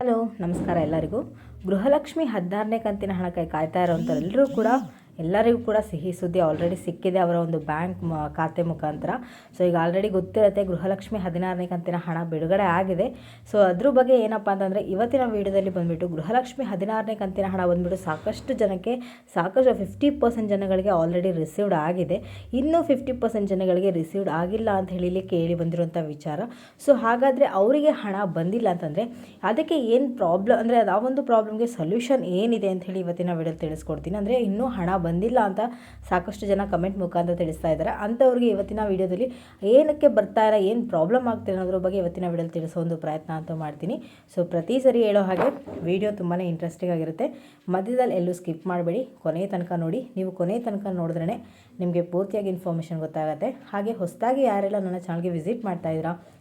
Hello ನಮಸ್ಕಾರ ಎಲ್ಲರಿಗೂ. ಗೃಹಲಕ್ಷ್ಮಿ ಹದಿನಾರನೇ ಕಂತಿನ ಹಣಕ್ಕೆ ಕಾಯ್ತಾ ಇರೋಂಥವ್ರೆಲ್ಲರೂ ಕೂಡ ಎಲ್ಲರಿಗೂ ಕೂಡ ಸಿಹಿ ಸುದ್ದಿ ಆಲ್ರೆಡಿ ಸಿಕ್ಕಿದೆ ಅವರ ಒಂದು ಬ್ಯಾಂಕ್ ಖಾತೆ ಮುಖಾಂತರ. ಸೊ ಈಗ ಆಲ್ರೆಡಿ ಗೊತ್ತಿರುತ್ತೆ ಗೃಹಲಕ್ಷ್ಮಿ ಹದಿನಾರನೇ ಕಂತಿನ ಹಣ ಬಿಡುಗಡೆ ಆಗಿದೆ. ಸೊ ಅದ್ರ ಬಗ್ಗೆ ಏನಪ್ಪ ಅಂತಂದರೆ, ಇವತ್ತಿನ ವೀಡಿಯೋದಲ್ಲಿ ಬಂದುಬಿಟ್ಟು ಗೃಹಲಕ್ಷ್ಮಿ ಹದಿನಾರನೇ ಕಂತಿನ ಹಣ ಬಂದುಬಿಟ್ಟು ಸಾಕಷ್ಟು ಜನಕ್ಕೆ, ಸಾಕಷ್ಟು ಫಿಫ್ಟಿ ಪರ್ಸೆಂಟ್ ಜನಗಳಿಗೆ ಆಲ್ರೆಡಿ ರಿಸೀವ್ಡ್ ಆಗಿದೆ. ಇನ್ನೂ ಫಿಫ್ಟಿ ಪರ್ಸೆಂಟ್ ಜನಗಳಿಗೆ ರಿಸೀವ್ಡ್ ಆಗಿಲ್ಲ ಅಂತ ಹೇಳಿ ಕೇಳಿ ಬಂದಿರುವಂಥ ವಿಚಾರ. ಸೊ ಹಾಗಾದರೆ ಅವರಿಗೆ ಹಣ ಬಂದಿಲ್ಲ ಅಂತಂದರೆ, ಅದಕ್ಕೆ ಏನು ಪ್ರಾಬ್ಲಮ್ ಅಂದರೆ ಅದು ಆ ಒಂದು ಪ್ರಾಬ್ಲಮ್ಗೆ ಸೊಲ್ಯೂಷನ್ ಏನಿದೆ ಅಂತ ಹೇಳಿ ಇವತ್ತಿನ ವಿಡಿಯೋ ತಿಳಿಸ್ಕೊಡ್ತೀನಿ. ಅಂದರೆ ಇನ್ನೂ ಹಣ ಬಂದಿಲ್ಲ ಅಂತ ಸಾಕಷ್ಟು ಜನ ಕಮೆಂಟ್ ಮುಖಾಂತರ ತಿಳಿಸ್ತಾ ಇದ್ದಾರೆ. ಅಂಥವ್ರಿಗೆ ಇವತ್ತಿನ ವಿಡಿಯೋದಲ್ಲಿ ಏನಕ್ಕೆ ಬರ್ತಾ ಇಲ್ಲ, ಏನು ಪ್ರಾಬ್ಲಮ್ ಆಗ್ತಿದೆ ಅನ್ನೋದ್ರ ಬಗ್ಗೆ ಇವತ್ತಿನ ವಿಡಿಯೋದಲ್ಲಿ ತಿಳಿಸೋ ಒಂದು ಪ್ರಯತ್ನ ಅಂತ ಮಾಡ್ತೀನಿ. ಸೊ ಪ್ರತಿ ಸರಿ ಹೇಳೋ ಹಾಗೆ ವಿಡಿಯೋ ತುಂಬಾ ಇಂಟ್ರೆಸ್ಟಿಂಗ್ ಆಗಿರುತ್ತೆ. ಮಧ್ಯದಲ್ಲಿ ಎಲ್ಲೂ ಸ್ಕಿಪ್ ಮಾಡಬೇಡಿ. ಕೊನೆಯ ತನಕ ನೋಡಿ. ನೀವು ಕೊನೆಯ ತನಕ ನೋಡಿದ್ರೆ ನಿಮಗೆ ಪೂರ್ತಿಯಾಗಿ ಇನ್ಫಾರ್ಮೇಷನ್ ಗೊತ್ತಾಗುತ್ತೆ. ಹಾಗೆ ಹೊಸದಾಗಿ ಯಾರೆಲ್ಲ ನನ್ನ ಚಾನಲ್ಗೆ ವಿಸಿಟ್ ಮಾಡ್ತಾ ಇದ್ದೀರಾ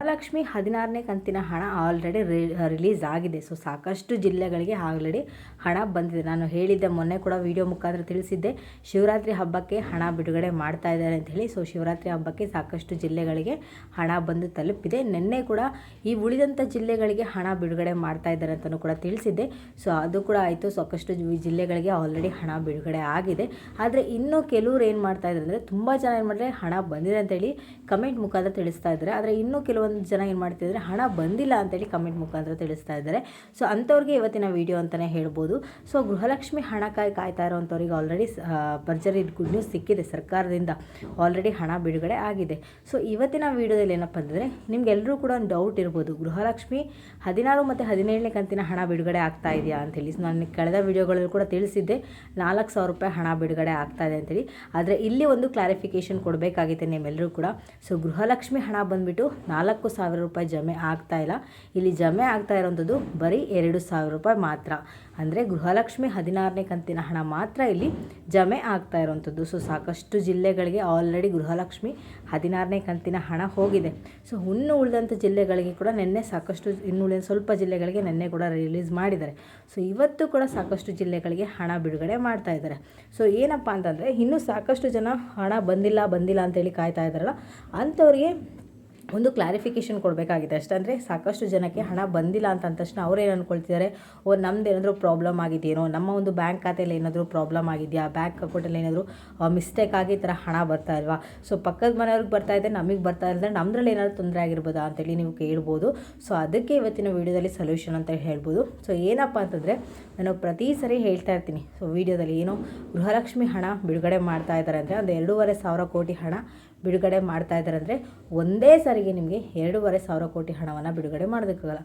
ಮಹಾಲಕ್ಷ್ಮಿ ಹದಿನಾರನೇ ಕಂತಿನ ಹಣ ಆಲ್ರೆಡಿ ರಿಲೀಸ್ ಆಗಿದೆ. ಸೊ ಸಾಕಷ್ಟು ಜಿಲ್ಲೆಗಳಿಗೆ ಆಲ್ರೆಡಿ ಹಣ ಬಂದಿದೆ. ನಾನು ಹೇಳಿದ್ದೆ ಮೊನ್ನೆ ಕೂಡ ವಿಡಿಯೋ ಮುಖಾಂತರ ತಿಳಿಸಿದ್ದೆ. ಶಿವರಾತ್ರಿ ಹಬ್ಬಕ್ಕೆ ಹಣ ಬಿಡುಗಡೆ ಮಾಡ್ತಾ ಇದ್ದಾರೆ ಅಂತ ಹೇಳಿ. ಸೊ ಶಿವರಾತ್ರಿ ಹಬ್ಬಕ್ಕೆ ಸಾಕಷ್ಟು ಜಿಲ್ಲೆಗಳಿಗೆ ಹಣ ಬಂದು ತಲುಪಿದೆ. ನಿನ್ನೆ ಕೂಡ ಈ ಉಳಿದಂಥ ಜಿಲ್ಲೆಗಳಿಗೆ ಹಣ ಬಿಡುಗಡೆ ಮಾಡ್ತಾ ಇದ್ದಾರೆ ಅಂತಲೂ ಕೂಡ ತಿಳಿಸಿದ್ದೆ. ಸೊ ಅದು ಕೂಡ ಆಯಿತು. ಸಾಕಷ್ಟು ಜಿಲ್ಲೆಗಳಿಗೆ ಆಲ್ರೆಡಿ ಹಣ ಬಿಡುಗಡೆ ಆಗಿದೆ. ಆದರೆ ಇನ್ನೂ ಕೆಲವರು ಏನು ಮಾಡ್ತಾ ಇದ್ದಾರೆ ಅಂದರೆ ತುಂಬ ಜನ ಏನು ಮಾಡಿದ್ರೆ ಹಣ ಬಂದಿದೆ ಅಂತೇಳಿ ಕಮೆಂಟ್ ಮುಖಾಂತರ ತಿಳಿಸ್ತಾ ಇದ್ದಾರೆ. ಆದರೆ ಇನ್ನೂ ಕೆಲವೊಂದು ಜನ ಏನು ಮಾಡ್ತಿದ್ದಾರೆ ಹಣ ಬಂದಿಲ್ಲ ಅಂತೇಳಿ ಕಮೆಂಟ್ ಮುಖಾಂತರ ತಿಳಿಸ್ತಾ ಇದ್ದಾರೆ. ಸೊ ಅಂಥವ್ರಿಗೆ ಇವತ್ತಿನ ವಿಡಿಯೋ ಅಂತಲೇ ಹೇಳ್ಬೋದು. ಸೊ ಗೃಹಲಕ್ಷ್ಮಿ ಹಣಕ್ಕಾಗಿ ಕಾಯ್ತಾ ಇರೋವಂಥವ್ರಿಗೆ ಆಲ್ರೆಡಿ ಭರ್ಜರಿ ಗುಡ್ ನ್ಯೂಸ್ ಸಿಕ್ಕಿದೆ. ಸರ್ಕಾರದಿಂದ ಆಲ್ರೆಡಿ ಹಣ ಬಿಡುಗಡೆ ಆಗಿದೆ. ಸೊ ಇವತ್ತಿನ ವಿಡಿಯೋದಲ್ಲಿ ಏನಪ್ಪ ಅಂದರೆ ನಿಮ್ಗೆಲ್ಲರೂ ಕೂಡ ಒಂದು ಡೌಟ್ ಇರ್ಬೋದು. ಗೃಹಲಕ್ಷ್ಮಿ ಹದಿನಾರು ಮತ್ತು ಹದಿನೇಳನೇ ಕಂತಿನ ಹಣ ಬಿಡುಗಡೆ ಆಗ್ತಾ ಇದೆಯಾ ಅಂತೇಳಿ. ನಾನು ಕಳೆದ ವಿಡಿಯೋಗಳಲ್ಲಿ ಕೂಡ ತಿಳಿಸಿದ್ದೆ. ನಾಲ್ಕು ಸಾವಿರ ರೂಪಾಯಿ ಹಣ ಬಿಡುಗಡೆ ಆಗ್ತಾ ಇದೆ ಅಂತೇಳಿ. ಆದರೆ ಇಲ್ಲಿ ಒಂದು ಕ್ಲಾರಿಫಿಕೇಷನ್ ಕೊಡಬೇಕಾಗಿತ್ತು ನಿಮ್ಮೆಲ್ಲರೂ ಕೂಡ. ಸೊ ಗೃಹಲಕ್ಷ್ಮಿ ಹಣ ಬಂದುಬಿಟ್ಟು ನಾಲ್ಕು ಸಾವಿರ ರೂಪಾಯಿ ಜಮೆ ಆಗ್ತಾ ಇಲ್ಲ. ಇಲ್ಲಿ ಜಮೆ ಆಗ್ತಾ ಇರೋವಂಥದ್ದು ಬರೀ ಎರಡು ಸಾವಿರ ರೂಪಾಯಿ ಮಾತ್ರ. ಅಂದರೆ ಗೃಹಲಕ್ಷ್ಮಿ ಹದಿನಾರನೇ ಕಂತಿನ ಹಣ ಮಾತ್ರ ಇಲ್ಲಿ ಜಮೆ ಆಗ್ತಾ ಇರೋವಂಥದ್ದು ಸೊ ಸಾಕಷ್ಟು ಜಿಲ್ಲೆಗಳಿಗೆ ಆಲ್ರೆಡಿ ಗೃಹಲಕ್ಷ್ಮಿ ಹದಿನಾರನೇ ಕಂತಿನ ಹಣ ಹೋಗಿದೆ. ಸೊ ಇನ್ನು ಉಳಿದಂಥ ಜಿಲ್ಲೆಗಳಿಗೆ ಕೂಡ ನಿನ್ನೆ ಸಾಕಷ್ಟು, ಇನ್ನು ಉಳಿದ ಸ್ವಲ್ಪ ಜಿಲ್ಲೆಗಳಿಗೆ ನಿನ್ನೆ ಕೂಡ ರಿಲೀಸ್ ಮಾಡಿದ್ದಾರೆ. ಸೊ ಇವತ್ತು ಕೂಡ ಸಾಕಷ್ಟು ಜಿಲ್ಲೆಗಳಿಗೆ ಹಣ ಬಿಡುಗಡೆ ಮಾಡ್ತಾ ಇದ್ದಾರೆ. ಸೊ ಏನಪ್ಪ ಅಂತಂದರೆ, ಇನ್ನೂ ಸಾಕಷ್ಟು ಜನ ಹಣ ಬಂದಿಲ್ಲ ಬಂದಿಲ್ಲ ಅಂತೇಳಿ ಕಾಯ್ತಾ ಇದ್ದಾರಲ್ಲ, ಅಂಥವ್ರಿಗೆ ಒಂದು ಕ್ಲಾರಿಫಿಕೇಷನ್ ಕೊಡಬೇಕಾಗಿದೆ ಅಷ್ಟೇ. ಅಂದರೆ ಸಾಕಷ್ಟು ಜನಕ್ಕೆ ಹಣ ಬಂದಿಲ್ಲ ಅಂತ ಅಂದ ತಕ್ಷಣ ಅವ್ರೇನು ಅಂದ್ಕೊಳ್ತಿದ್ದಾರೆ ಓ, ನಮ್ದು ಏನಾದರೂ ಪ್ರಾಬ್ಲಮ್ ಆಗಿದೆಯೇನೋ? ನಮ್ಮ ಒಂದು ಬ್ಯಾಂಕ್ ಖಾತೆಯಲ್ಲಿ ಏನಾದರೂ ಪ್ರಾಬ್ಲಮ್ ಆಗಿದೆಯಾ? ಬ್ಯಾಂಕ್ ಅಕೌಂಟಲ್ಲಿ ಏನಾದರೂ ಮಿಸ್ಟೇಕ್ ಆಗಿ ಈ ಥರ ಹಣ ಬರ್ತಾ ಇಲ್ವಾ? ಸೊ ಪಕ್ಕದ ಮನೆಯವ್ರಿಗೆ ಬರ್ತಾ ಇದೆ, ನಮಗೆ ಬರ್ತಾ ಇಲ್ಲದ್ರೆ ನಮ್ಮದ್ರಲ್ಲಿ ಏನಾದರೂ ತೊಂದರೆ ಆಗಿರ್ಬೋದಾ ಅಂತೇಳಿ ನೀವು ಕೇಳ್ಬೋದು. ಸೊ ಅದಕ್ಕೆ ಇವತ್ತಿನ ವೀಡಿಯೋದಲ್ಲಿ ಸೊಲ್ಯೂಷನ್ ಅಂತ ಹೇಳ್ಬೋದು. ಸೊ ಏನಪ್ಪ ಅಂತಂದರೆ, ನಾನು ಪ್ರತಿ ಸರಿ ಹೇಳ್ತಾ ಇರ್ತೀನಿ. ಸೊ ವೀಡಿಯೋದಲ್ಲಿ ಏನೋ ಗೃಹಲಕ್ಷ್ಮಿ ಹಣ ಬಿಡುಗಡೆ ಮಾಡ್ತಾ ಇದ್ದಾರೆ ಅಂದರೆ ಒಂದು ಎರಡೂವರೆ ಸಾವಿರ ಕೋಟಿ ಹಣ ಬಿಡುಗಡೆ ಮಾಡ್ತಾ ಇದ್ದಾರೆ ಅಂದರೆ ಒಂದೇ ಸಾರಿಗೆ ನಿಮಗೆ ಎರಡೂವರೆ ಸಾವಿರ ಕೋಟಿ ಹಣವನ್ನು ಬಿಡುಗಡೆ ಮಾಡೋದಕ್ಕಾಗಲ್ಲ.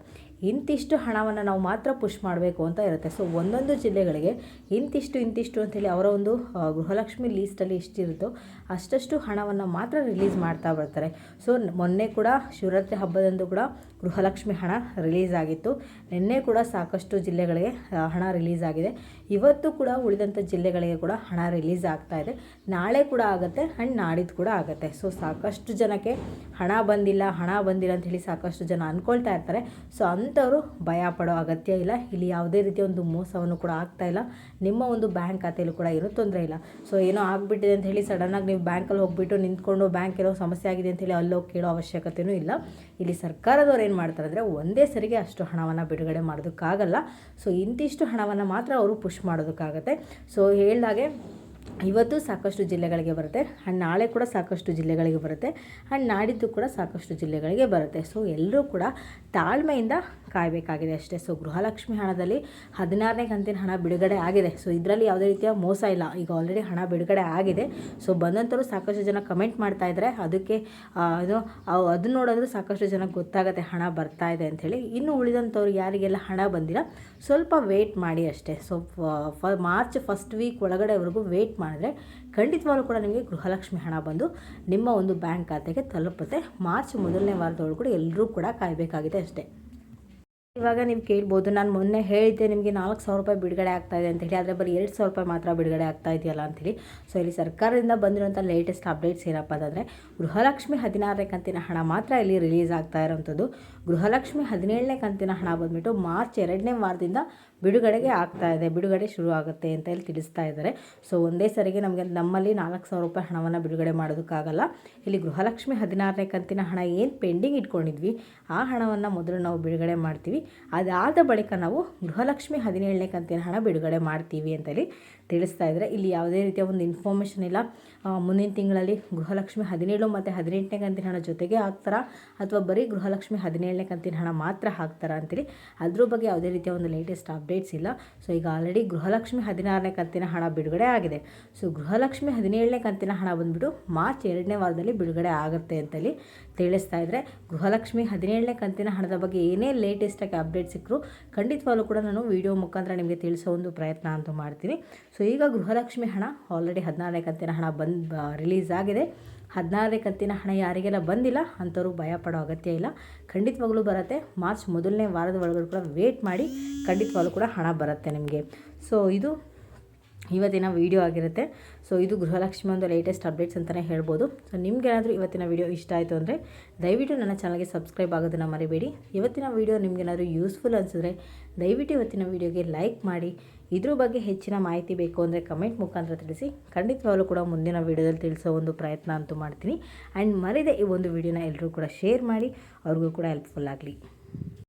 ಇಂತಿಷ್ಟು ಹಣವನ್ನು ನಾವು ಮಾತ್ರ ಪುಷ್ ಮಾಡಬೇಕು ಅಂತ ಇರುತ್ತೆ. ಸೊ ಒಂದೊಂದು ಜಿಲ್ಲೆಗಳಿಗೆ ಇಂತಿಷ್ಟು ಇಂತಿಷ್ಟು ಅಂಥೇಳಿ ಅವರ ಒಂದು ಗೃಹಲಕ್ಷ್ಮಿ ಲೀಸ್ಟಲ್ಲಿ ಎಷ್ಟಿರುತ್ತೋ ಅಷ್ಟಷ್ಟು ಹಣವನ್ನು ಮಾತ್ರ ರಿಲೀಸ್ ಮಾಡ್ತಾ ಬರ್ತಾರೆ. ಸೊ ಮೊನ್ನೆ ಕೂಡ ಶಿವರಾತ್ರಿ ಹಬ್ಬದಂದು ಕೂಡ ಗೃಹಲಕ್ಷ್ಮಿ ಹಣ ರಿಲೀಸ್ ಆಗಿತ್ತು. ನಿನ್ನೆ ಕೂಡ ಸಾಕಷ್ಟು ಜಿಲ್ಲೆಗಳಿಗೆ ಹಣ ರಿಲೀಸ್ ಆಗಿದೆ. ಇವತ್ತು ಕೂಡ ಉಳಿದಂಥ ಜಿಲ್ಲೆಗಳಿಗೆ ಕೂಡ ಹಣ ರಿಲೀಸ್ ಆಗ್ತಾ ಇದೆ. ನಾಳೆ ಕೂಡ ಆಗುತ್ತೆ ಆ್ಯಂಡ್ ನಾಡಿದ್ದು ಕೂಡ ಆಗುತ್ತೆ. ಸೊ ಸಾಕಷ್ಟು ಜನಕ್ಕೆ ಹಣ ಬಂದಿಲ್ಲ ಹಣ ಬಂದಿಲ್ಲ ಅಂತ ಹೇಳಿ ಸಾಕಷ್ಟು ಜನ ಅಂದ್ಕೊಳ್ತಾ ಇರ್ತಾರೆ. ಸೊ ಅಂಥವರು ಭಯ ಪಡೋ ಅಗತ್ಯ ಇಲ್ಲ. ಇಲ್ಲಿ ಯಾವುದೇ ರೀತಿಯ ಒಂದು ಮೋಸವನ್ನು ಕೂಡ ಆಗ್ತಾ ಇಲ್ಲ. ನಿಮ್ಮ ಒಂದು ಬ್ಯಾಂಕ್ ಖಾತೆಯಲ್ಲೂ ಕೂಡ ಏನೂ ತೊಂದರೆ ಇಲ್ಲ. ಸೊ ಏನೋ ಆಗಿಬಿಟ್ಟಿದೆ ಅಂತ ಹೇಳಿ ಸಡನ್ನಾಗಿ ನೀವು ಬ್ಯಾಂಕಲ್ಲಿ ಹೋಗ್ಬಿಟ್ಟು ನಿಂತ್ಕೊಂಡು ಬ್ಯಾಂಕ್ ಏನೋ ಸಮಸ್ಯೆ ಆಗಿದೆ ಅಂತ ಹೇಳಿ ಅಲ್ಲೋಗಿ ಕೇಳೋ ಅವಶ್ಯಕತೆಯೂ ಇಲ್ಲ. ಇಲ್ಲಿ ಸರ್ಕಾರದವ್ರು ಏನು ಮಾಡ್ತಾರೆ ಅಂದರೆ ಒಂದೇ ಸರಿಗೆ ಅಷ್ಟು ಹಣವನ್ನು ಬಿಡುಗಡೆ ಮಾಡೋದಕ್ಕಾಗಲ್ಲ. ಸೊ ಇಂತಿಷ್ಟು ಹಣವನ್ನು ಮಾತ್ರ ಅವರು ಪುಷ್ ಮಾಡೋದಕ್ಕಾಗತ್ತೆ. ಸೊ ಹೇಳ್ದಾಗೆ ಇವತ್ತು ಸಾಕಷ್ಟು ಜಿಲ್ಲೆಗಳಿಗೆ ಬರುತ್ತೆ. ಆ್ಯಂಡ್ ನಾಳೆ ಕೂಡ ಸಾಕಷ್ಟು ಜಿಲ್ಲೆಗಳಿಗೆ ಬರುತ್ತೆ. ಆ್ಯಂಡ್ ನಾಡಿದ್ದು ಕೂಡ ಸಾಕಷ್ಟು ಜಿಲ್ಲೆಗಳಿಗೆ ಬರುತ್ತೆ. ಸೊ ಎಲ್ಲರೂ ಕೂಡ ತಾಳ್ಮೆಯಿಂದ ಕಾಯಬೇಕಾಗಿದೆ ಅಷ್ಟೇ. ಸೊ, ಗೃಹಲಕ್ಷ್ಮಿ ಹಣದಲ್ಲಿ ಹದಿನಾರನೇ ಕಂತಿನ ಹಣ ಬಿಡುಗಡೆ ಆಗಿದೆ. ಸೊ, ಇದರಲ್ಲಿ ಯಾವುದೇ ರೀತಿಯ ಮೋಸ ಇಲ್ಲ. ಈಗ ಆಲ್ರೆಡಿ ಹಣ ಬಿಡುಗಡೆ ಆಗಿದೆ. ಸೊ ಬಂದಂಥವ್ರು ಸಾಕಷ್ಟು ಜನ ಕಮೆಂಟ್ ಮಾಡ್ತಾ ಇದ್ದಾರೆ. ಅದಕ್ಕೆ ಅದು ಅದು ನೋಡಿದ್ರೆ ಸಾಕಷ್ಟು ಜನಕ್ಕೆ ಗೊತ್ತಾಗುತ್ತೆ ಹಣ ಬರ್ತಾ ಇದೆ ಅಂಥೇಳಿ ಇನ್ನು ಉಳಿದಂಥವ್ರು ಯಾರಿಗೆಲ್ಲ ಹಣ ಬಂದಿಲ್ಲ, ಸ್ವಲ್ಪ ವೇಟ್ ಮಾಡಿ ಅಷ್ಟೇ. ಸೊ ಫ ಮಾರ್ಚ್ ಫಸ್ಟ್ ವೀಕ್ ಒಳಗಡೆವರೆಗೂ ವೇಟ್ ಮಾಡಿದ್ರೆ ಖಂಡಿತವಾಗ್ಲೂ ಕೂಡ ನಿಮಗೆ ಗೃಹಲಕ್ಷ್ಮಿ ಹಣ ಬಂದು ನಿಮ್ಮ ಒಂದು ಬ್ಯಾಂಕ್ ಖಾತೆಗೆ ತಲುಪುತ್ತೆ. ಮಾರ್ಚ್ ಮೊದಲನೇ ವಾರದೊಳಗೆ ಕೂಡ ಎಲ್ಲರೂ ಕೂಡ ಕಾಯಬೇಕಾಗಿದೆ ಅಷ್ಟೇ. ಇವಾಗ ನೀವು ಕೇಳ್ಬೋದು, ನಾನು ಮೊನ್ನೆ ಹೇಳಿದ್ದೆ ನಿಮಗೆ ನಾಲ್ಕು ಸಾವಿರ ರೂಪಾಯಿ ಬಿಡುಗಡೆ ಆಗ್ತಾ ಇದೆ ಅಂತ ಹೇಳಿ ಆದರೆ ಬರೀ ಎರಡು ಸಾವಿರ ರೂಪಾಯಿ ಮಾತ್ರ ಬಿಡುಗಡೆ ಆಗ್ತಾ ಇದೆಯಲ್ಲ ಅಂತೇಳಿ. ಸೊ ಇಲ್ಲಿ ಸರ್ಕಾರದಿಂದ ಬಂದಿರುವಂಥ ಲೇಟೆಸ್ಟ್ ಅಪ್ಡೇಟ್ಸ್ ಏನಪ್ಪ ಅಂತಂದರೆ, ಗೃಹಲಕ್ಷ್ಮಿ ಹದಿನಾರನೇ ಕಂತಿನ ಹಣ ಮಾತ್ರ ಇಲ್ಲಿ ರಿಲೀಸ್ ಆಗ್ತಾ ಇರೋವಂಥದ್ದು ಗೃಹಲಕ್ಷ್ಮಿ ಹದಿನೇಳನೇ ಕಂತಿನ ಹಣ ಬಂದುಬಿಟ್ಟು ಮಾರ್ಚ್ ಎರಡನೇ ವಾರದಿಂದ ಬಿಡುಗಡೆಗೆ ಆಗ್ತಾ ಇದೆ, ಬಿಡುಗಡೆ ಶುರು ಆಗುತ್ತೆ ಅಂತ ಹೇಳಿ ತಿಳಿಸ್ತಾ ಇದ್ದಾರೆ. ಸೊ ಒಂದೇ ಸರಿಗೆ ನಮಗೆ ನಮ್ಮಲ್ಲಿ ನಾಲ್ಕು ಸಾವಿರ ರೂಪಾಯಿ ಹಣವನ್ನು ಬಿಡುಗಡೆ ಮಾಡೋದಕ್ಕಾಗಲ್ಲ. ಇಲ್ಲಿ ಗೃಹಲಕ್ಷ್ಮಿ ಹದಿನಾರನೇ ಕಂತಿನ ಹಣ ಏನು ಪೆಂಡಿಂಗ್ ಇಟ್ಕೊಂಡಿದ್ವಿ, ಆ ಹಣವನ್ನು ಮೊದಲು ನಾವು ಬಿಡುಗಡೆ ಮಾಡ್ತೀವಿ. ಅದಾದ ಬಳಿಕ ನಾವು ಗೃಹಲಕ್ಷ್ಮಿ ಹದಿನೇಳನೇ ಕಂತಿನ ಹಣ ಬಿಡುಗಡೆ ಮಾಡ್ತೀವಿ ಅಂತೇಳಿ ತಿಳಿಸ್ತಾ ಇದ್ದಾರೆ. ಇಲ್ಲಿ ಯಾವುದೇ ರೀತಿಯ ಒಂದು ಇನ್ಫಾರ್ಮೇಷನ್ ಇಲ್ಲ. ಮುಂದಿನ ತಿಂಗಳಲ್ಲಿ ಗೃಹಲಕ್ಷ್ಮಿ ಹದಿನೇಳು ಮತ್ತು ಹದಿನೆಂಟನೇ ಕಂತಿನ ಹಣ ಜೊತೆಗೆ ಹಾಕ್ತಾರಾ? ಅಥವಾ ಬರೀ ಗೃಹಲಕ್ಷ್ಮಿ ಹದಿನೇಳನೇ ಕಂತಿನ ಹಣ ಮಾತ್ರ ಹಾಕ್ತಾರಾ ಅಂತೇಳಿ ಅದ್ರ ಬಗ್ಗೆ ಯಾವುದೇ ರೀತಿಯ ಒಂದು ಲೇಟೆಸ್ಟ್ ಅಪ್ಡೇಟ್ಸ್ ಇಲ್ಲ. ಸೊ ಈಗ ಆಲ್ರೆಡಿ ಗೃಹಲಕ್ಷ್ಮಿ ಹದಿನಾರನೇ ಕಂತಿನ ಹಣ ಬಿಡುಗಡೆ ಆಗಿದೆ. ಸೊ ಗೃಹಲಕ್ಷ್ಮಿ ಹದಿನೇಳನೇ ಕಂತಿನ ಹಣ ಬಂದುಬಿಟ್ಟು ಮಾರ್ಚ್ ಎರಡನೇ ವಾರದಲ್ಲಿ ಬಿಡುಗಡೆ ಆಗುತ್ತೆ ಅಂತೇಳಿ ತಿಳಿಸ್ತಾ ಇದ್ದರೆ ಗೃಹಲಕ್ಷ್ಮಿ ಹದಿನೇಳನೇ ಕಂತಿನ ಹಣದ ಬಗ್ಗೆ ಏನೇ ಲೇಟೆಸ್ಟಾಗಿ ಅಪ್ಡೇಟ್ ಸಿಕ್ಕರು ಖಂಡಿತವಾಗ್ಲೂ ಕೂಡ ನಾನು ವಿಡಿಯೋ ಮುಖಾಂತರ ನಿಮಗೆ ತಿಳಿಸೋ ಒಂದು ಪ್ರಯತ್ನ ಅಂತೂ ಮಾಡ್ತೀನಿ. ಸೊ ಈಗ ಗೃಹಲಕ್ಷ್ಮಿ ಹಣ ಆಲ್ರೆಡಿ ಹದಿನಾರನೇ ಕಂತಿನ ಹಣ ಬಂದು ರಿಲೀಸ್ ಆಗಿದೆ. ಹದಿನಾರನೇ ಕಂತಿನ ಹಣ ಯಾರಿಗೆಲ್ಲ ಬಂದಿಲ್ಲ ಅಂಥವ್ರು ಭಯ ಪಡೋ ಅಗತ್ಯ ಇಲ್ಲ. ಖಂಡಿತವಾಗ್ಲೂ ಬರುತ್ತೆ. ಮಾರ್ಚ್ ಮೊದಲನೇ ವಾರದ ಒಳಗಡೆ ಕೂಡ ವೇಟ್ ಮಾಡಿ ಖಂಡಿತವಾಗ್ಲೂ ಕೂಡ ಹಣ ಬರುತ್ತೆ ನಿಮಗೆ. ಸೊ ಇದು ಇವತ್ತಿನ ವಿಡಿಯೋ ಆಗಿರುತ್ತೆ. ಸೊ ಇದು ಗೃಹಲಕ್ಷ್ಮಿ ಒಂದು ಲೇಟೆಸ್ಟ್ ಅಪ್ಡೇಟ್ಸ್ ಅಂತಲೇ ಹೇಳ್ಬೋದು. ಸೊ ನಿಮಗೇನಾದರೂ ಇವತ್ತಿನ ವಿಡಿಯೋ ಇಷ್ಟ ಆಯಿತು ಅಂದರೆ ದಯವಿಟ್ಟು ನನ್ನ ಚಾನಲ್ಗೆ ಸಬ್ಸ್ಕ್ರೈಬ್ ಆಗೋದನ್ನು ಮರಿಬೇಡಿ. ಇವತ್ತಿನ ವೀಡಿಯೋ ನಿಮಗೇನಾದರೂ ಯೂಸ್ಫುಲ್ ಅನಿಸಿದ್ರೆ ದಯವಿಟ್ಟು ಇವತ್ತಿನ ವಿಡಿಯೋಗೆ ಲೈಕ್ ಮಾಡಿ. ಇದ್ರ ಬಗ್ಗೆ ಹೆಚ್ಚಿನ ಮಾಹಿತಿ ಬೇಕು ಅಂದರೆ ಕಮೆಂಟ್ ಮುಖಾಂತರ ತಿಳಿಸಿ. ಖಂಡಿತವಾಗಲೂ ಕೂಡ ಮುಂದಿನ ವೀಡಿಯೋದಲ್ಲಿ ತಿಳಿಸೋ ಒಂದು ಪ್ರಯತ್ನ ಅಂತೂ ಮಾಡ್ತೀನಿ. ಆ್ಯಂಡ್ ಮರಿದೆ ಈ ಒಂದು ವೀಡಿಯೋನ ಎಲ್ಲರೂ ಕೂಡ ಶೇರ್ ಮಾಡಿ. ಅವ್ರಿಗೂ ಕೂಡ ಹೆಲ್ಪ್ಫುಲ್ ಆಗಲಿ.